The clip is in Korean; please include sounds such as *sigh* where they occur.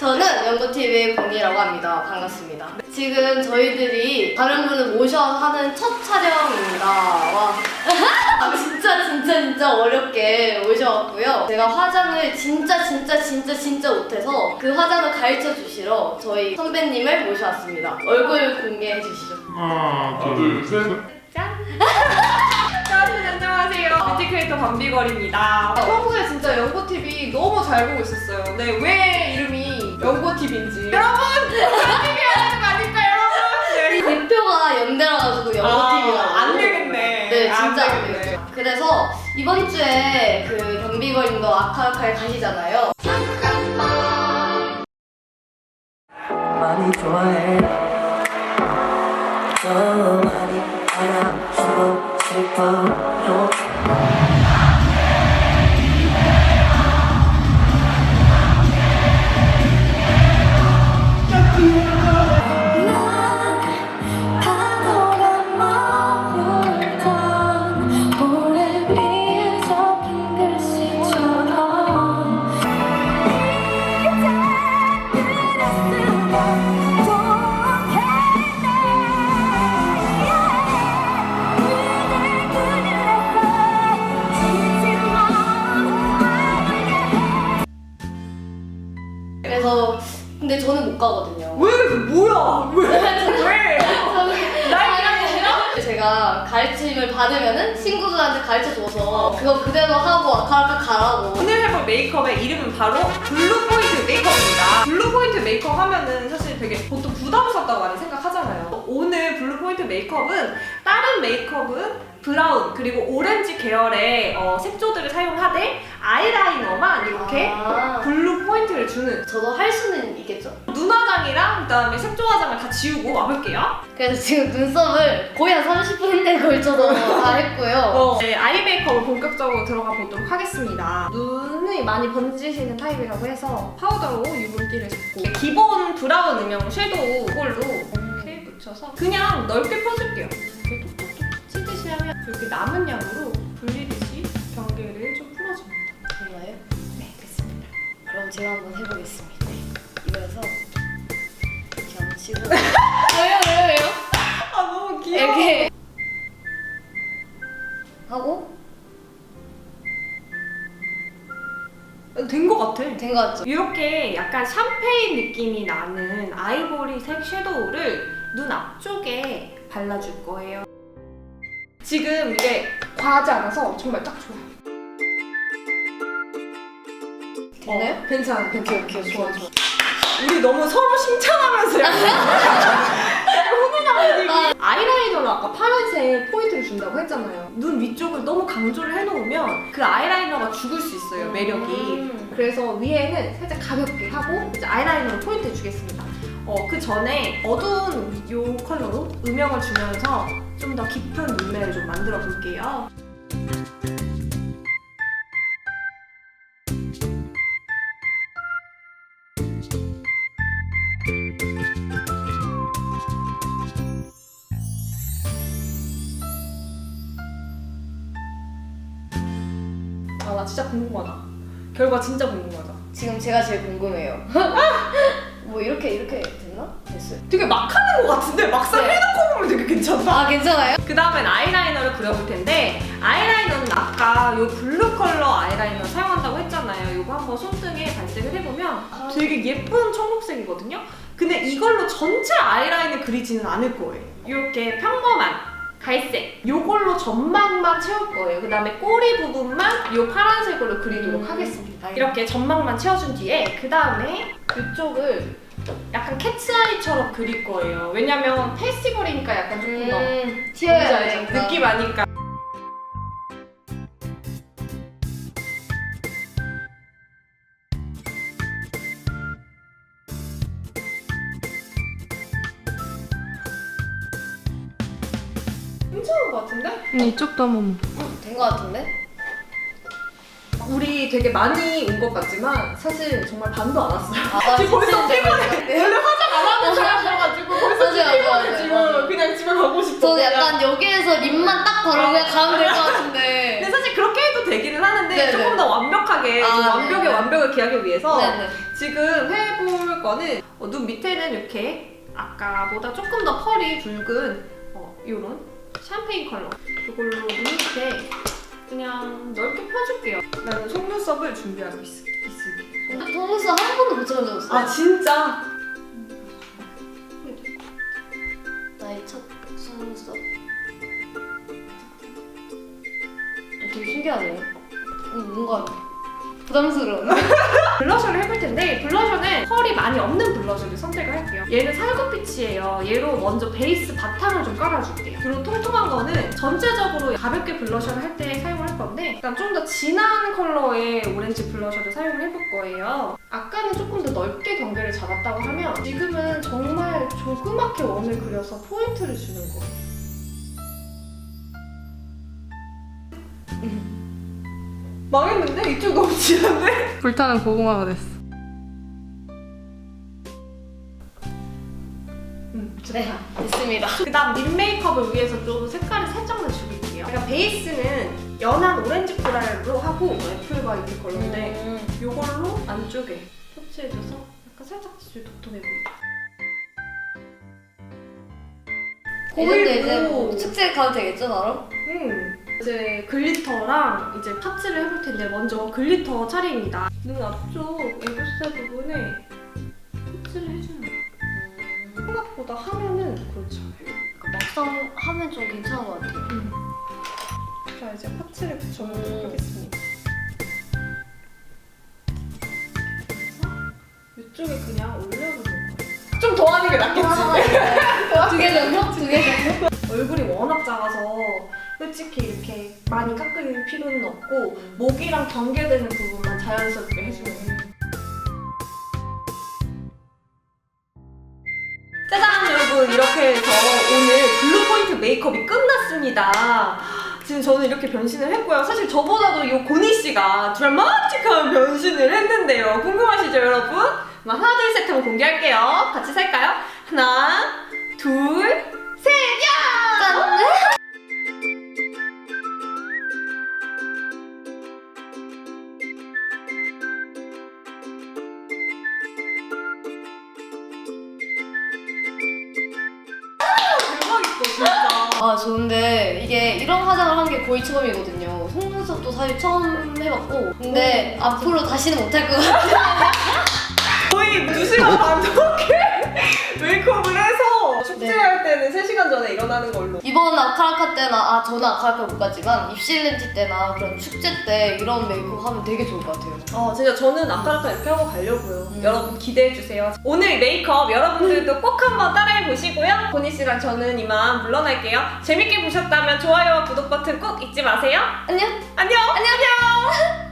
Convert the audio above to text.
저는 연구TV의 공이라고 합니다. 반갑습니다. 지금 저희들이 다른 분을 모셔서 하는 첫 촬영입니다. 와. *laughs* 아, 진짜 진짜 진짜 어렵게 모셔왔고요. 제가 화장을 진짜 진짜 진짜 진짜 못해서 그 화장을 가르쳐 주시러 저희 선배님을 모셔왔습니다. 얼굴 공개해 주시죠. 하나, 둘, 셋. 짠! 여러분 안녕하세요. 뷰티 크리에이터 밤비걸입니다. 평소에 진짜 연고TV 너무 잘 보고 있었어요. 근데 왜 이름이 연고TV인지. 여러분! 연고TV 하는 거 아닐까 여러분? 네. 대표가 연대라 가지고 연구TV라고. 아, 안 되겠네. 네, 안 진짜 안 되겠네. 되겠죠. 그래서 이번 주에 그 변비걸님도 아카아카에 가시잖아요. 많이 좋아해 가 가르침을 받으면은 친구들한테 가르쳐 줘서 그거 그대로 하고 아카아카 가라고. 오늘 해볼 메이크업의 이름은 바로 블루 포인트 메이크업입니다. 블루 포인트 메이크업 하면은 사실 되게 보통 부담스럽다고 많이 생각하잖아요. 오늘 블루 포인트 메이크업은 다른 메이크업은 브라운 그리고 오렌지 계열의 어, 색조들을 사용하되 아이라이너만 이렇게 아, 블루 포인트를 주는 저도 할 수는 있겠죠. 눈화장이랑 그다음에 색조 화장을 다 지우고 와볼게요. 그래서 지금 눈썹을 거의 한 30분인데 걸쳐서 다 했고요. 어, 네, 아이 메이크업을 본격적으로 들어가 보도록 하겠습니다. 눈이 많이 번지시는 타입이라고 해서 파우더로 유분기를 잡고 기본 브라운 음영 섀도우 이걸로 이렇게 묻혀서 그냥 넓게 펴줄게요. 이렇게 톡톡톡 치듯이 하면 이렇게 남은 양으로 불리듯이 경계를 좀 풀어줍니다. 정말요? 네, 됐습니다. 그럼 제가 한번 해보겠습니다. 치고 왜요 왜요 왜요? 아 너무 이렇게 하고 된 것 같아. 된 거 같죠? 이렇게 약간 샴페인 느낌이 나는 아이보리색 섀도우를 눈 앞쪽에 발라줄 거예요. 지금 이게 과하지 않아서 정말 딱 좋아요. 됐나요? 어, 괜찮아, 괜찮아. 오케이, 오케이, 좋아, 좋아. 우리 너무 서로 칭찬하면서 훈훈한 분위기. 아이라이너로 아까 파란색 포인트를 준다고 했잖아요. 눈 위쪽을 너무 강조를 해놓으면 그 아이라이너가 죽을 수 있어요, 매력이. 음. 그래서 위에는 살짝 가볍게 하고 이제 아이라이너로 포인트 주겠습니다. 어, 그 전에 어두운 요 컬러로 음영을 주면서 좀 더 깊은 눈매를 좀 만들어 볼게요. 진짜 궁금하다. 결과 진짜 궁금하다. 지금 제가 제일 궁금해요. *laughs* 뭐 이렇게 이렇게 됐나? 됐어요. 되게 막 하는 것 같은데 막상 네. 해놓고 보면 되게 괜찮다. 아 괜찮아요? 그 다음엔 아이라이너를 그려볼 텐데 아이라이너는 아까 요 블루 컬러 아이라이너 사용한다고 했잖아요. 이거 한번 손등에 발색을 해보면 되게 예쁜 청록색이거든요. 근데 이걸로 전체 아이라인을 그리지는 않을 거예요. 이렇게 평범한 갈색 요걸로 점막만 채울 거예요. 그 다음에 꼬리 부분만 요 파란색으로 그리도록 음. 하겠습니다. 이렇게 점막만 채워준 뒤에 그 다음에 이쪽을 약간 캐츠아이처럼 그릴 거예요. 왜냐면 페스티벌이니까 약간 조금 더 음, 튀어야 돼. 느낌 아니까. 괜찮은 것 같은데? 응, 이쪽도 한번 된거 같은데? 우리 되게 많이 온 것 같지만 사실 정말 반도 안 왔어요. 아, 지금 벌써 피곤해. 원래 화장 안 하는 사람이어가지고 벌써 맞아요, 피곤해 맞아요, 지금 맞아요. 그냥 집에 가고 싶어. 저 그냥. 약간 여기에서 립만 딱 바르고 그냥 가면 될 것 같은데. 근데 사실 그렇게 해도 되기는 하는데 네네. 조금 더 완벽하게 아, 좀 완벽에 네네. 완벽을 기하기 위해서 네네. 지금 해볼 거는 어, 눈 밑에는 이렇게 아까보다 조금 더 펄이 굵은 어, 이런 샴페인 컬러 이걸로 눈 밑에 그냥 넓게 펴줄게요. 나는 속눈썹을 준비하고 있, 있습니다. 속눈썹 한 번도 못 찍은 적 없어. 아 진짜? 나의 첫 속눈썹. 되게 신기하네. 음, 뭔가 부담스러워. *laughs* 블러셔를 해볼 텐데 블러셔는 펄이 많이 없는 블러셔를 선택을 할게요. 얘는 살구빛이에요. 얘로 먼저 베이스 바탕을 좀 깔아줄게요. 그리고 통통한 거는 전체적으로 가볍게 블러셔를 할 때 사용을 할 건데 일단 좀 더 진한 컬러의 오렌지 블러셔를 사용을 해볼 거예요. 아까는 조금 더 넓게 경계를 잡았다고 하면 지금은 정말 조그맣게 원을 그려서 포인트를 주는 거예요. 망했는데? 이쪽 너무 진한데? 불타는 고구마가 됐어. 응, 네, 됐습니다. 그 다음 립 메이크업을 위해서 좀 색깔을 살짝만 줄일게요. 제가 베이스는 연한 오렌지 코랄로 하고 애플 화이트 컬러인데 음. 이걸로 안쪽에 터치해줘서 약간 살짝 좀 도톰해 보이게. 이제 이제 거울도- 뭐 축제 가도 되겠죠, 나로? 음. 이제 글리터랑 이제 파츠를 해볼 텐데 먼저 글리터 차례입니다. 눈 앞쪽 애교살 부분에 파츠를 해주는 거예요. 생각보다 하면은 그렇지 않아요. 막상 하면 좀 괜찮은 것 같아요. 자 이제 파츠를 붙여보도록 음. 하겠습니다. 이쪽에 그냥 올려주는 거예요. 좀 더 하는 게 낫겠지? *laughs* 두개 정도? 두개 정도? 얼굴이 워낙 작아서 솔직히 이렇게 많이 깎을 필요는 없고 목이랑 경계되는 부분만 자연스럽게 해주면 돼요. 짜잔 여러분 이렇게 해서 오늘 블루 포인트 메이크업이 끝났습니다. 지금 저는 이렇게 변신을 했고요. 사실 저보다도 이 고니 씨가 드라마틱한 변신을 했는데요. 궁금하시죠, 여러분? 하나, 둘, 셋 하면 공개할게요. 같이 살까요? 하나, 아 좋은데 이게 이런 화장을 한 게 거의 처음이거든요. 속눈썹도 사실 처음 해봤고 근데 앞으로 다시는 못할 것 같아요. 거의 2시간 반 넘게 메이크업을 해서 축제할 때는 3시간 전에 일어나는 걸로. 이번 아카라카 때나 아 저는 아카라카 못 갔지만 입실렌티 때나 그런 축제 때 이런 메이크업 하면 되게 좋을 것 같아요. 어, 진짜 저는 아까부터 이렇게 하고 가려고요. 음. 여러분 기대해 주세요. 오늘 메이크업 여러분들도 꼭 한번 따라해 보시고요. 보니 씨랑 저는 이만 물러날게요. 재밌게 보셨다면 좋아요와 구독 버튼 꼭 잊지 마세요. 안녕. 안녕! 안녕!